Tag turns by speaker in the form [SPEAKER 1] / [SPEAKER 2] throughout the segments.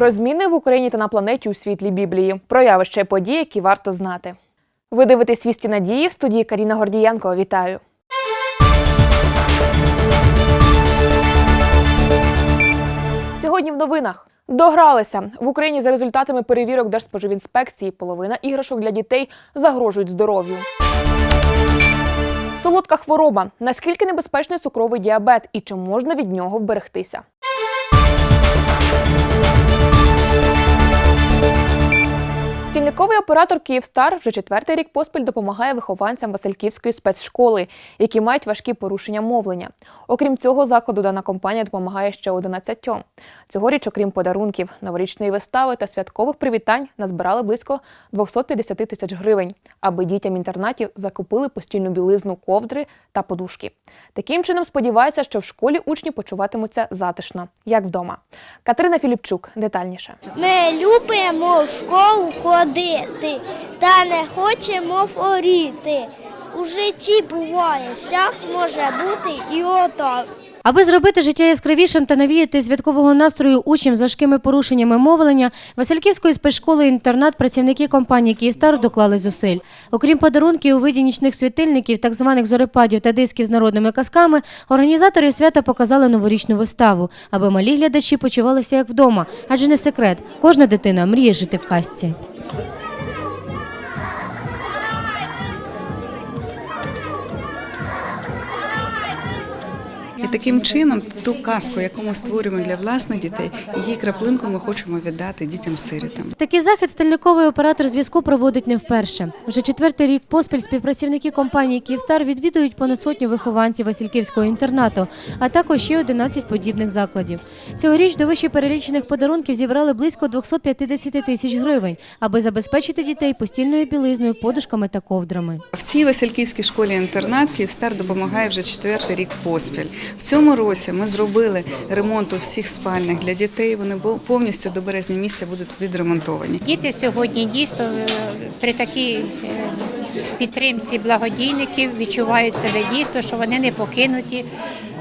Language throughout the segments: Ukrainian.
[SPEAKER 1] Про зміни в Україні та на планеті у світлі Біблії. Про явища події, які варто знати. Ви дивитесь «Вісті надії в студії Каріна Гордієнко. Вітаю. Сьогодні в новинах. Догралися в Україні за результатами перевірок Держспоживінспекції. Половина іграшок для дітей загрожують здоров'ю. Солодка хвороба. Наскільки небезпечний цукровий діабет і чи можна від нього вберегтися? Стільниковий оператор Київстар вже четвертий рік поспіль допомагає вихованцям Васильківської спецшколи, які мають важкі порушення мовлення. Окрім цього, закладу дана компанія допомагає ще 11. Цьогоріч, окрім подарунків, новорічної вистави та святкових привітань, назбирали близько 250 тисяч гривень, аби дітям інтернатів закупили постільну білизну, ковдри та подушки. Таким чином сподіваються, що в школі учні почуватимуться затишно, як вдома. Катерина Філіпчук детальніше.
[SPEAKER 2] Ми любимо школу ходити та не хочемо хворіти. У житті буває, всяк може бути і отак.
[SPEAKER 3] Аби зробити життя яскравішим та навіяти святкового настрою учням з важкими порушеннями мовлення, Васильківської спецшколи інтернат працівники компанії Київстар доклали зусиль. Окрім подарунків у виді нічних світильників, так званих зорепадів та дисків з народними казками, організатори свята показали новорічну виставу, аби малі глядачі почувалися як вдома, адже не секрет, кожна дитина мріє жити в казці.
[SPEAKER 4] Таким чином ту казку, яку ми створюємо для власних дітей, її краплинку ми хочемо віддати дітям-сирітам.
[SPEAKER 3] Такий захід стильниковий оператор зв'язку проводить не вперше. Вже четвертий рік поспіль співпрацівники компанії Київстар відвідують понад сотню вихованців Васильківського інтернату, а також ще 11 подібних закладів. Цьогоріч до вище перелічених подарунків зібрали близько 250 тисяч гривень, аби забезпечити дітей постільною білизною, подушками та ковдрами.
[SPEAKER 4] В цій Васильківській школі інтернат Київстар допомагає вже четвертий рік поспіль. В цьому році ми зробили ремонт у всіх спальнях для дітей. Вони повністю до березня місяця будуть відремонтовані.
[SPEAKER 5] Діти сьогодні дійсно е, при такій е, підтримці благодійників відчувають себе дійсно, що вони не покинуті,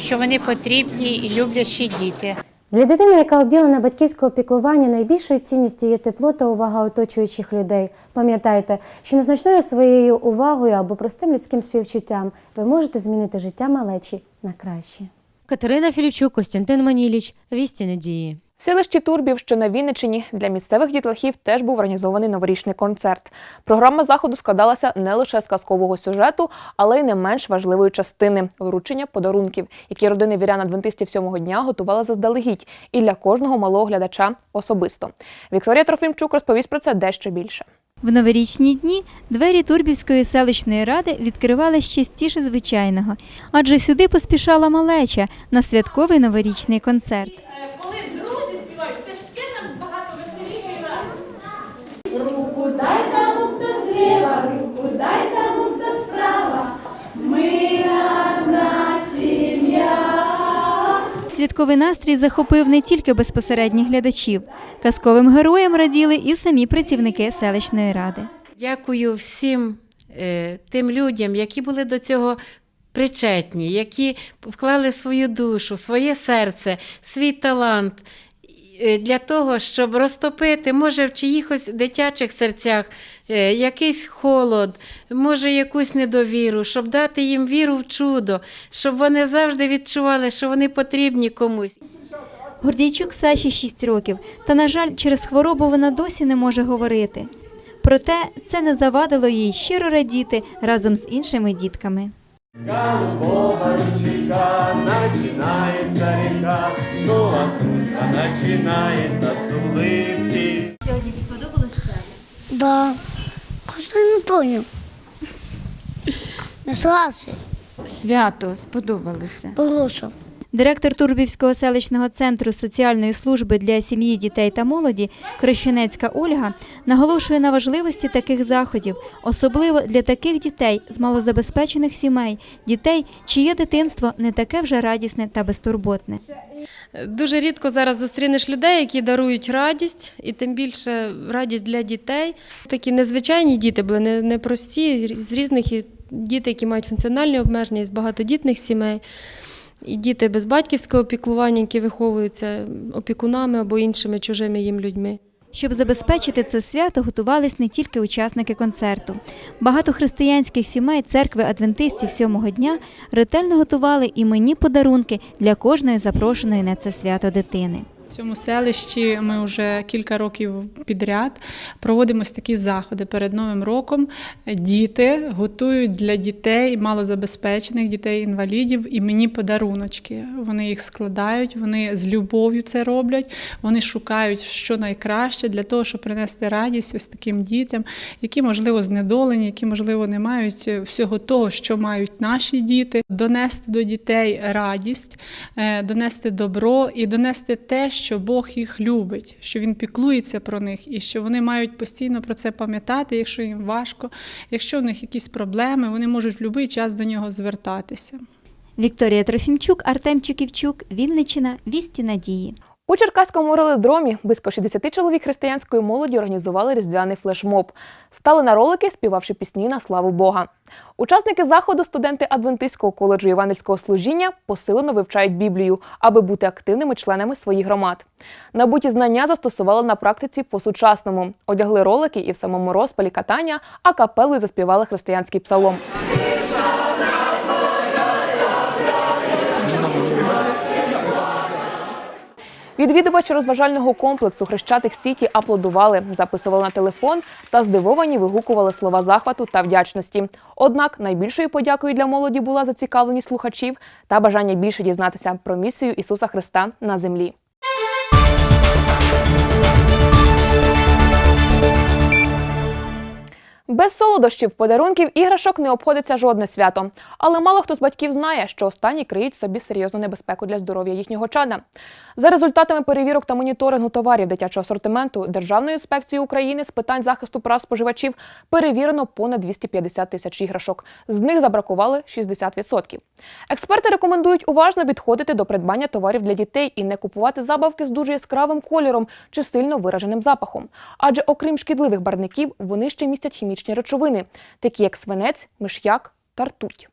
[SPEAKER 5] що вони потрібні і люблячі діти.
[SPEAKER 6] Для дитини, яка обділена батьківського піклування, найбільшою цінністю є тепло та увага оточуючих людей. Пам'ятайте, що незначною своєю увагою або простим людським співчуттям ви можете змінити життя малечі на краще.
[SPEAKER 3] Катерина Філіпчук, Костянтин Маніліч, Вісті Надії.
[SPEAKER 1] В селищі Турбів, що на Вінниччині, для місцевих дітлахів теж був організований новорічний концерт. Програма заходу складалася не лише з казкового сюжету, але й не менш важливої частини вручення подарунків, які родини вірян адвентистів сьомого дня готували заздалегідь і для кожного малого глядача особисто. Вікторія Трофімчук розповість про це дещо більше.
[SPEAKER 7] В новорічні дні двері Турбівської селищної ради відкривали частіше звичайного, адже сюди поспішала малеча на святковий новорічний концерт.
[SPEAKER 8] коли друзі співають, це ще нам багато веселіше і радості. Руку дай там. хто зліва, руку дай
[SPEAKER 7] Святковий настрій захопив не тільки безпосередніх глядачів. Казковим героям раділи і самі працівники селищної ради.
[SPEAKER 9] Дякую всім е, тим людям, які були до цього причетні, які вклали свою душу, своє серце, свій талант для того, щоб розтопити, може, в чиїхось дитячих серцях е, якийсь холод, може, якусь недовіру, щоб дати їм віру в чудо, щоб вони завжди відчували, що вони потрібні комусь.
[SPEAKER 7] Гордійчук Саші 6 років, та, на жаль, через хворобу вона досі не може говорити. Проте це не завадило їй щиро радіти разом з іншими дітками.
[SPEAKER 10] Голубого ручейка начинается река, ну а кружка начинается с улыбки.
[SPEAKER 2] Да. Константиною. Не сраси,
[SPEAKER 11] Свято сподобалося.
[SPEAKER 2] прошу.
[SPEAKER 7] Директор Турбівського селищного центру соціальної служби для сім'ї, дітей та молоді Крещенецька Ольга наголошує на важливості таких заходів, особливо для таких дітей з малозабезпечених сімей, дітей, чиє дитинство не таке вже радісне та безтурботне.
[SPEAKER 12] Дуже рідко зараз зустрінеш людей, які дарують радість, і тим більше радість для дітей. Такі незвичайні діти були непрості, з різних діти, які мають функціональні обмеження, з багатодітних сімей. І діти без батьківського опікування, які виховуються опікунами або іншими чужими їм людьми.
[SPEAKER 7] Щоб забезпечити це свято, готувались не тільки учасники концерту. Багато християнських сімей церкви адвентистів сьомого дня ретельно готували іменні подарунки для кожної запрошеної на це свято дитини.
[SPEAKER 13] Цьому селищі ми вже кілька років підряд проводимо такі заходи перед Новим роком. Діти готують для дітей, малозабезпечених дітей інвалідів іменні подаруночки. Вони їх складають, вони з любов'ю це роблять. Вони шукають що найкраще для того, щоб принести радість ось таким дітям, які можливо знедолені, які можливо не мають всього того, що мають наші діти, донести до дітей радість, е, донести добро і донести те, що Бог їх любить, що Він піклується про них і що вони мають постійно про це пам'ятати, якщо їм важко, якщо в них якісь проблеми, вони можуть в будь-який час до нього звертатися.
[SPEAKER 7] Вікторія Трофімчук, Артем Чуківчук, Вінничина, Вісті Надії.
[SPEAKER 1] У Черкаському ролидромі близько 60 чоловік християнської молоді організували різдвяний флешмоб. Стали на ролики, співавши пісні на славу Бога. Учасники заходу, студенти Адвентистського коледжу Євангельського служіння, посилено вивчають Біблію, аби бути активними членами своїх громад. Набуті знання застосували на практиці по-сучасному. Одягли ролики і в самому розпалі катання, а капелою заспівали християнський псалом. Відвідувачі розважального комплексу Хрещатик Сіті аплодували, записували на телефон та здивовані вигукували слова захвату та вдячності. Однак найбільшою подякою для молоді була зацікавленість слухачів та бажання більше дізнатися про місію Ісуса Христа на землі. Без солодощів, подарунків, іграшок не обходиться жодне свято. Але мало хто з батьків знає, що останні криють собі серйозну небезпеку для здоров'я їхнього чада. За результатами перевірок та моніторингу товарів дитячого асортименту Державної інспекції України з питань захисту прав споживачів перевірено понад 250 тисяч іграшок. З них забракували 60%. Експерти рекомендують уважно підходити до придбання товарів для дітей і не купувати забавки з дуже яскравим кольором чи сильно вираженим запахом. Адже окрім шкідливих барників, вони ще містять хімічні речовини, такі як свинець, миш'як та ртуть.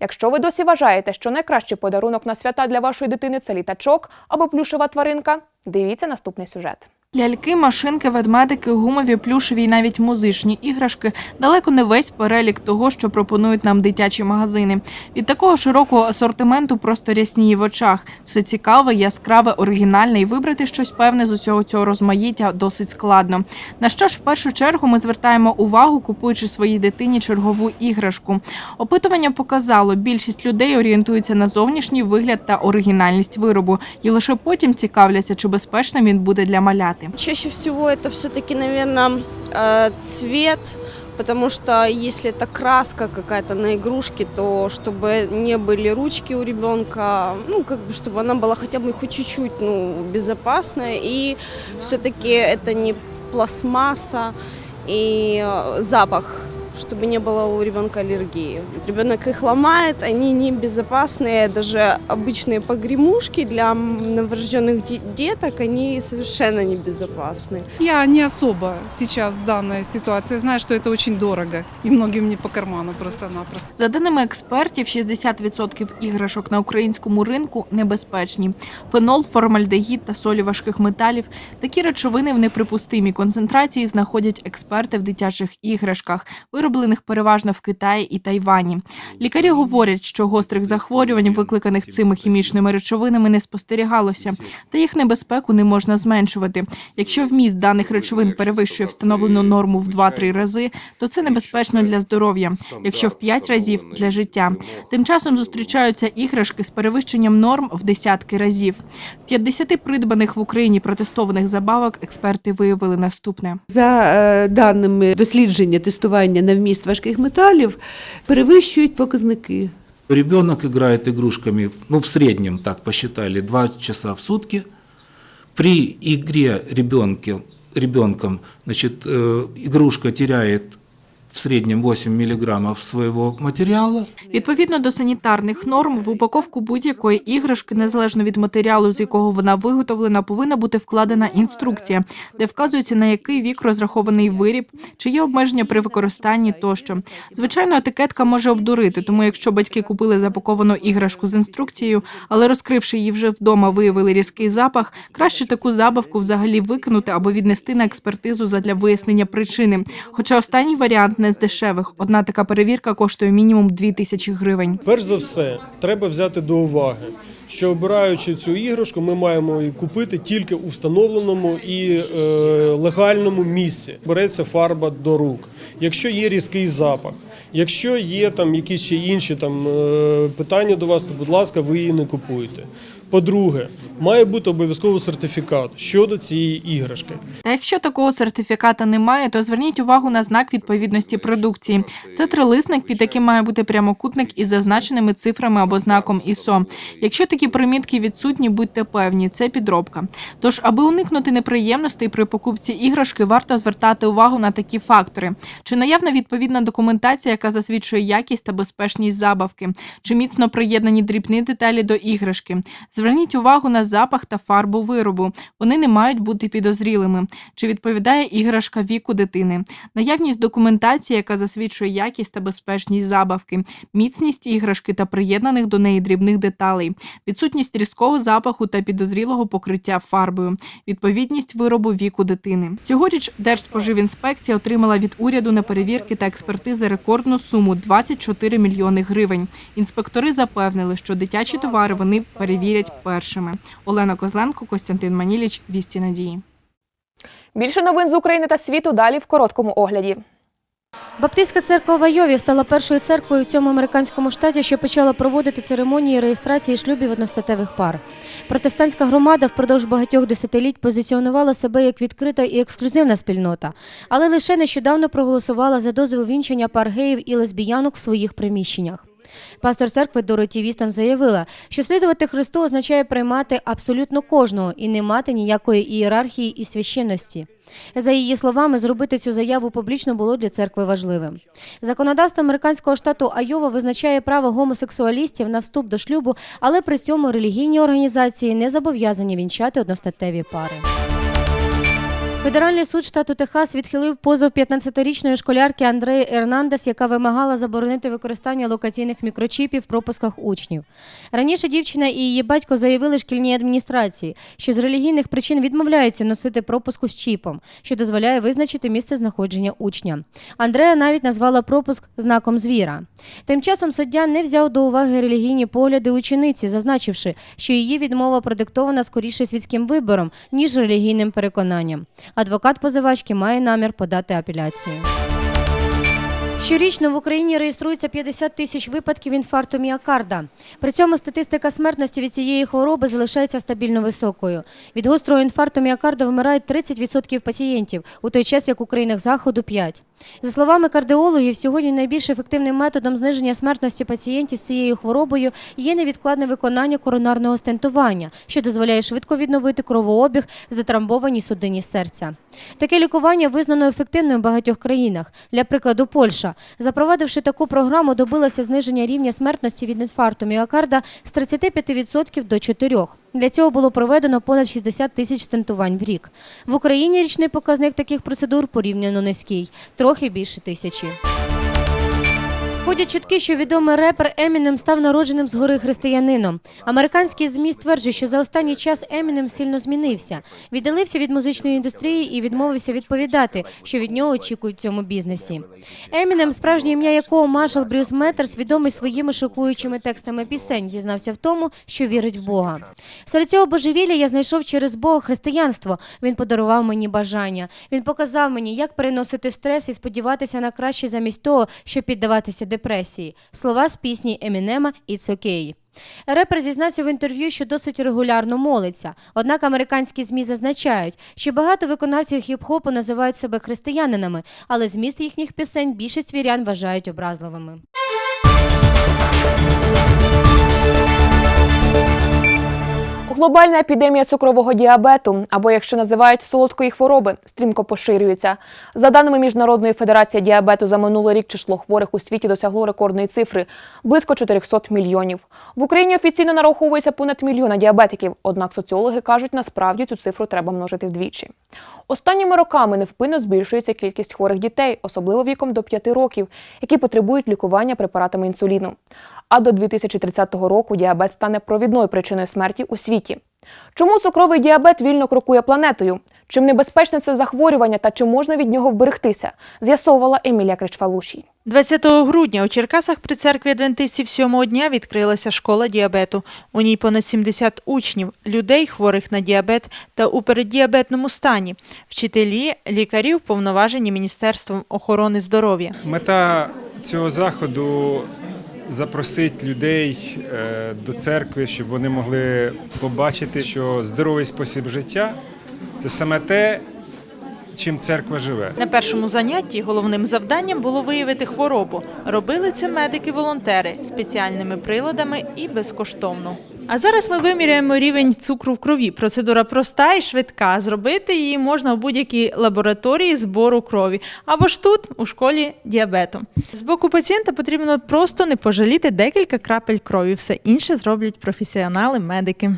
[SPEAKER 1] Якщо ви досі вважаєте, що найкращий подарунок на свята для вашої дитини це літачок або плюшева тваринка, дивіться наступний сюжет.
[SPEAKER 14] Ляльки, машинки, ведмедики, гумові, плюшеві і навіть музичні іграшки далеко не весь перелік того, що пропонують нам дитячі магазини. Від такого широкого асортименту просто рясніє в очах. Все цікаве, яскраве, оригінальне і вибрати щось певне з усього цього розмаїття досить складно. На що ж в першу чергу ми звертаємо увагу, купуючи своїй дитині чергову іграшку. Опитування показало, більшість людей орієнтуються на зовнішній вигляд та оригінальність виробу, і лише потім цікавляться, чи безпечним він буде для маляти.
[SPEAKER 15] Чаще всего это все-таки, наверное, э, цвет, потому что если это краска какая-то на игрушке, то чтобы не были ручки у ребенка, ну, как бы, чтобы она была хотя бы хоть чуть-чуть, ну, безопасная, и все-таки это не пластмасса и э, запах чтобы не было у ребенка аллергии. Вот Ребенок их ломает, они небезопасные, даже обычные погремушки для новорожденных де- деток, они совершенно небезопасны.
[SPEAKER 16] Я не особо сейчас в данной ситуации знаю, что это очень дорого и многим не по карману просто-напросто.
[SPEAKER 14] За даними експертів, 60% іграшок на українському ринку небезпечні. Фенол, формальдегід та солі важких металів. Такі речовини в неприпустимій концентрації знаходять експерти в дитячих іграшках, вироблених переважно в Китаї і Тайвані. Лікарі говорять, що гострих захворювань, викликаних цими хімічними речовинами, не спостерігалося, та їх небезпеку не можна зменшувати. Якщо вміст даних речовин перевищує встановлену норму в 2-3 рази, то це небезпечно для здоров'я, якщо в 5 разів для життя. Тим часом зустрічаються іграшки з перевищенням норм в десятки разів. В 50 придбаних в Україні протестованих забавок експерти виявили наступне.
[SPEAKER 17] За е, даними дослідження тестування на вміст важких металів, перевищують показники.
[SPEAKER 18] Ребенок играет игрушками, ну, в среднем, так посчитали, 2 часа в сутки. При игре ребенке, ребенком, значит, э, игрушка теряет в среднем 8 миллиграммов своего материала.
[SPEAKER 14] Відповідно до санітарних норм, в упаковку будь-якої іграшки, незалежно від матеріалу, з якого вона виготовлена, повинна бути вкладена інструкція, де вказується на який вік розрахований виріб, чи є обмеження при використанні тощо. Звичайно, етикетка може обдурити, тому якщо батьки купили запаковану іграшку з інструкцією, але розкривши її вже вдома, виявили різкий запах, краще таку забавку взагалі викинути або віднести на експертизу задля вияснення причини. Хоча останній варіант не з дешевих. Одна така перевірка коштує мінімум 2 тисячі гривень.
[SPEAKER 19] Перш за все, треба взяти до уваги, що обираючи цю іграшку, ми маємо її купити тільки у встановленому і е, легальному місці. Береться фарба до рук. Якщо є різкий запах, якщо є там якісь ще інші там е, питання до вас, то будь ласка, ви її не купуєте. По-друге, має бути обов'язково сертифікат щодо цієї іграшки.
[SPEAKER 14] Та якщо такого сертифіката немає, то зверніть увагу на знак відповідності продукції. Це трилисник, під яким має бути прямокутник із зазначеними цифрами або знаком ISO. Якщо такі примітки відсутні, будьте певні, це підробка. Тож, аби уникнути неприємностей при покупці іграшки, варто звертати увагу на такі фактори: чи наявна відповідна документація, яка засвідчує якість та безпечність забавки, чи міцно приєднані дрібні деталі до іграшки. Зверніть увагу на запах та фарбу виробу. Вони не мають бути підозрілими. Чи відповідає іграшка віку дитини? Наявність документації, яка засвідчує якість та безпечність забавки, міцність іграшки та приєднаних до неї дрібних деталей, відсутність різкого запаху та підозрілого покриття фарбою, відповідність виробу віку дитини. Цьогоріч Держспоживінспекція отримала від уряду на перевірки та експертизи рекордну суму 24 мільйони гривень. Інспектори запевнили, що дитячі товари вони перевірять першими. Олена Козленко, Костянтин Маніліч, Вісті Надії.
[SPEAKER 1] Більше новин з України та світу далі в короткому огляді.
[SPEAKER 3] Баптистська церква в Айові стала першою церквою в цьому американському штаті, що почала проводити церемонії реєстрації шлюбів одностатевих пар. Протестантська громада впродовж багатьох десятиліть позиціонувала себе як відкрита і ексклюзивна спільнота, але лише нещодавно проголосувала за дозвіл вінчання пар геїв і лесбіянок в своїх приміщеннях. Пастор церкви Дороті Вістон заявила, що слідувати Христу означає приймати абсолютно кожного і не мати ніякої ієрархії і священності. За її словами, зробити цю заяву публічно було для церкви важливим. Законодавство американського штату Айова визначає право гомосексуалістів на вступ до шлюбу, але при цьому релігійні організації не зобов'язані вінчати одностатеві пари. Федеральний суд штату Техас відхилив позов 15-річної школярки Андреї Ернандес, яка вимагала заборонити використання локаційних мікрочіпів в пропусках учнів. Раніше дівчина і її батько заявили шкільній адміністрації, що з релігійних причин відмовляються носити пропуску з чіпом, що дозволяє визначити місце знаходження учня. Андрея навіть назвала пропуск знаком звіра. Тим часом суддя не взяв до уваги релігійні погляди учениці, зазначивши, що її відмова продиктована скоріше світським вибором, ніж релігійним переконанням. Адвокат позивачки має намір подати апеляцію. Щорічно в Україні реєструється 50 тисяч випадків інфаркту міокарда. При цьому статистика смертності від цієї хвороби залишається стабільно високою. Від гострого інфаркту міокарда вмирають 30% пацієнтів, у той час як у країнах заходу 5%. За словами кардіологів, сьогодні найбільш ефективним методом зниження смертності пацієнтів з цією хворобою є невідкладне виконання коронарного стентування, що дозволяє швидко відновити кровообіг в затрамбованій судині серця. Таке лікування визнано ефективним в багатьох країнах. Для прикладу, Польща, запровадивши таку програму, добилася зниження рівня смертності від інфаркту міокарда з 35% до 4%. Для цього було проведено понад 60 тисяч стентувань в рік. В Україні річний показник таких процедур порівняно низький трохи більше тисячі. Ходять чутки, що відомий репер Емінем став народженим згори християнином. Американські ЗМІ стверджують, що за останній час Емінем сильно змінився. Віддалився від музичної індустрії і відмовився відповідати, що від нього очікують в цьому бізнесі. Емінем, справжнє ім'я якого маршал Брюс Меттерс, відомий своїми шокуючими текстами пісень, зізнався в тому, що вірить в Бога. Серед цього божевілля я знайшов через Бога християнство. Він подарував мені бажання. Він показав мені, як переносити стрес і сподіватися на краще замість того, щоб піддаватися депресії. Слова з пісні Емінема «It's okay». Репер зізнався в інтерв'ю, що досить регулярно молиться. Однак американські ЗМІ зазначають, що багато виконавців хіп-хопу називають себе християнинами, але зміст їхніх пісень більшість вірян вважають образливими.
[SPEAKER 1] Глобальна епідемія цукрового діабету, або якщо називають солодкої хвороби, стрімко поширюється. За даними Міжнародної федерації діабету, за минулий рік число хворих у світі досягло рекордної цифри близько 400 мільйонів. В Україні офіційно нараховується понад мільйона діабетиків. Однак соціологи кажуть, насправді цю цифру треба множити вдвічі. Останніми роками невпинно збільшується кількість хворих дітей, особливо віком до 5 років, які потребують лікування препаратами інсуліну. А до 2030 року діабет стане провідною причиною смерті у світі. Чому цукровий діабет вільно крокує планетою? Чим небезпечне це захворювання та чи можна від нього вберегтися? З'ясовувала Емілія Кричфалушій.
[SPEAKER 20] 20 грудня у Черкасах при церкві адвентистів сьомого дня відкрилася школа діабету. У ній понад 70 учнів, людей, хворих на діабет та у переддіабетному стані, вчителі, лікарі, уповноважені Міністерством охорони здоров'я.
[SPEAKER 21] Мета цього заходу запросити людей е, до церкви, щоб вони могли побачити, що здоровий спосіб життя це саме те, чим церква живе.
[SPEAKER 20] На першому занятті головним завданням було виявити хворобу. Робили це медики-волонтери спеціальними приладами і безкоштовно. А зараз ми виміряємо рівень цукру в крові. Процедура проста і швидка. Зробити її можна в будь-якій лабораторії збору крові або ж тут, у школі діабету. З боку пацієнта потрібно просто не пожаліти декілька крапель крові. Все інше зроблять професіонали-медики.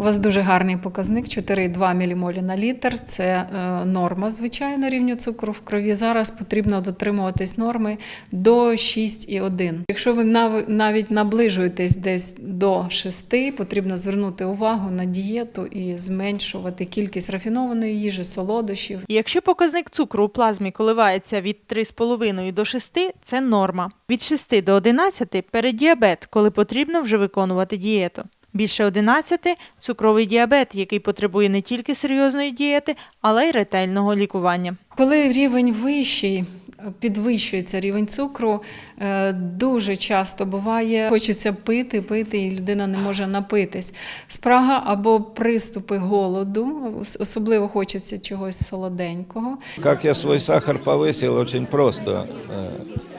[SPEAKER 11] У вас дуже гарний показник 4,2 мілімолі на літр. Це е, норма, звичайно, рівню цукру в крові. Зараз потрібно дотримуватись норми до 6,1. Якщо ви нав- навіть наближуєтесь десь до 6, потрібно звернути увагу на дієту і зменшувати кількість рафінованої їжі, солодощів.
[SPEAKER 20] Якщо показник цукру у плазмі коливається від 3,5 до 6, це норма. Від 6 до 11 – переддіабет, коли потрібно вже виконувати дієту. Більше 11 – цукровий діабет, який потребує не тільки серйозної дієти, але й ретельного лікування.
[SPEAKER 11] Коли рівень вищий, підвищується рівень цукру, е, дуже часто буває, хочеться пити, пити, і людина не може напитись. Спрага або приступи голоду, особливо хочеться чогось солоденького.
[SPEAKER 22] Как я свой сахар повысил, очень просто. Э,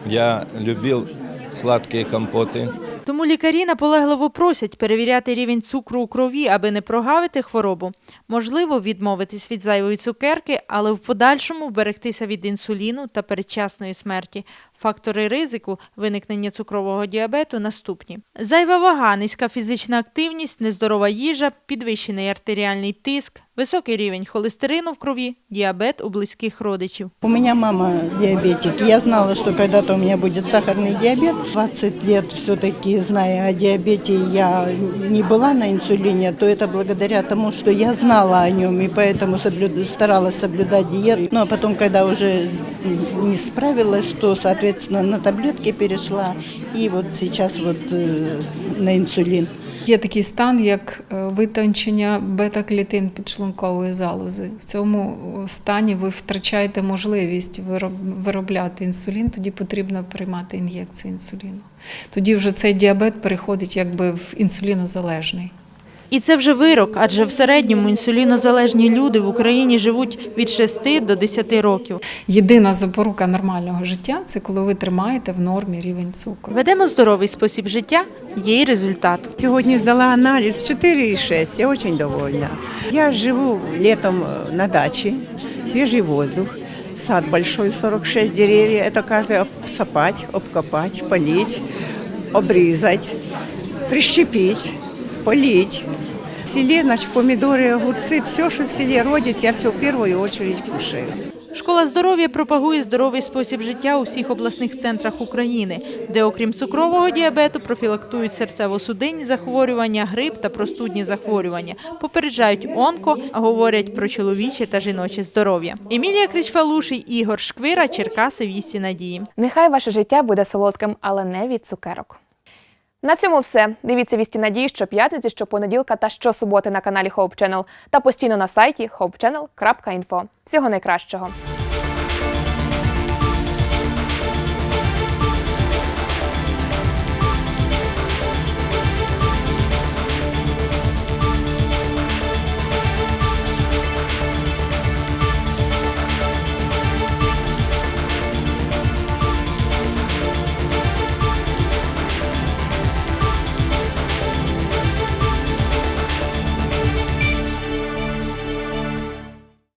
[SPEAKER 22] Я любил сладкие компоты.
[SPEAKER 20] тому лікарі наполегливо просять перевіряти рівень цукру у крові, аби не прогавити хворобу. Можливо, відмовитись від зайвої цукерки, але в подальшому вберегтися від інсуліну та передчасної смерті. Фактори ризику виникнення цукрового діабету наступні: зайва вага, низька фізична активність, нездорова їжа, підвищений артеріальний тиск, високий рівень холестерину в крові, діабет у близьких родичів.
[SPEAKER 23] У меня мама диабетик. Я знала, что когда-то у меня будет сахарный диабет. 20 лет все-таки, зная о диабете, я не была на инсулине, то это благодаря тому, что я знала о нем и поэтому соблюд- старалась соблюдать диету. Ну а потом, когда уже с- не справилась, то, соответственно, на таблетки перешла и вот сейчас вот э, на инсулин.
[SPEAKER 11] Є такий стан, як е, витончення бета-клітин підшлункової залози. В цьому е, стані ви втрачаєте можливість вироб- виробляти інсулін, тоді потрібно приймати ін'єкції інсуліну. Тоді вже цей діабет переходить якби в інсулінозалежний.
[SPEAKER 20] І це вже вирок, адже в середньому інсулінозалежні люди в Україні живуть від 6 до 10 років.
[SPEAKER 11] Єдина запорука нормального життя це коли ви тримаєте в нормі рівень цукру.
[SPEAKER 20] Ведемо здоровий спосіб життя, є й результат.
[SPEAKER 24] Сегодня сдала анализ 4,6. Я очень довольна. Я живу летом э, на даче, свежий воздух, сад большой, 46 деревьев. Это каждый обсапать, обкопать, полить, обрезать, прищепить, полить. В селе, значит, помидоры, огурцы, все, что в селе родит, я все в первую очередь кушаю.
[SPEAKER 20] Школа здоров'я пропагує здоровий спосіб життя у всіх обласних центрах України, де, окрім цукрового діабету, профілактують серцево-судинні захворювання, грип та простудні захворювання, попереджають онко, а говорять про чоловіче та жіноче здоров'я. Емілія Кричфалуший, Ігор Шквира, Черкаси, Вісті Надії.
[SPEAKER 1] Нехай ваше життя буде солодким, але не від цукерок. На цьому все. Дивіться вісті надії щоп'ятниці, щопонеділка та щосуботи на каналі Hope Channel та постійно на сайті hopechannel.info. Всього найкращого!